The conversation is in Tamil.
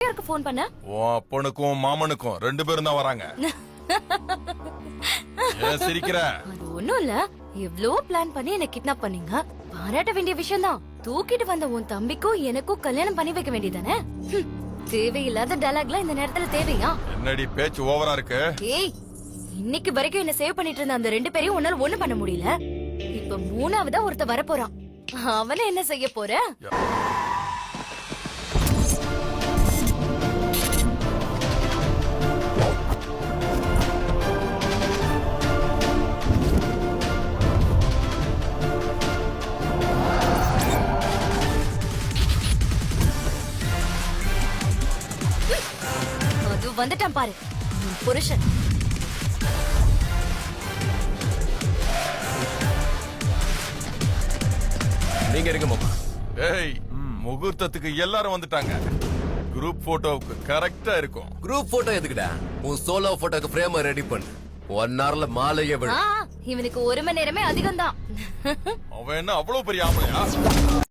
யாருக்கு ஃபோன் பண்ண? உன் அப்பனுக்கும் மாமனுக்கும் ரெண்டு பேரும் தான் வராங்க. ஏன் சிரிக்கிற? அது ஒண்ணும் இல்ல. எவ்ளோ பிளான் பண்ணி என்ன கிட்னாப் பண்ணீங்க. பாராட்ட வேண்டிய விஷயம் தான் தூக்கிட்டு வந்த உன் தம்பிக்கும் எனக்கும் கல்யாணம் பண்ணி வைக்க வேண்டியதானே? தேவையில்லாத டயலாக்லாம் இந்த நேரத்துல தேவையா? என்னடி பேச்சு ஓவரா இருக்கு? ஏய் இன்னைக்கு வரைக்கும் என்ன சேவ் பண்ணிட்டு இருந்த அந்த ரெண்டு பேரையும் உன்னால ஒண்ணு பண்ண முடியல. இப்ப மூணாவதா ஒருத்த வரப்போறான். அவனை என்ன செய்ய போற? அது வந்துட்டான் பாரு. புருஷன். நீங்க இருங்க மாமா. ஏய் முகூர்த்தத்துக்கு எல்லாரும் வந்துட்டாங்க. குரூப் போட்டோவுக்கு கரெக்டா இருக்கும். குரூப் போட்டோ எதுக்குடா? உன் சோலோ போட்டோக்கு ஃப்ரேம் ரெடி பண்ணு. ஒன் ஹவர்ல மாலையே ஆ, விடும் இவனுக்கு ஒரு மணி நேரமே அதிகம் தான் அவன் என்ன அவ்வளவு பெரிய ஆம்பளையா?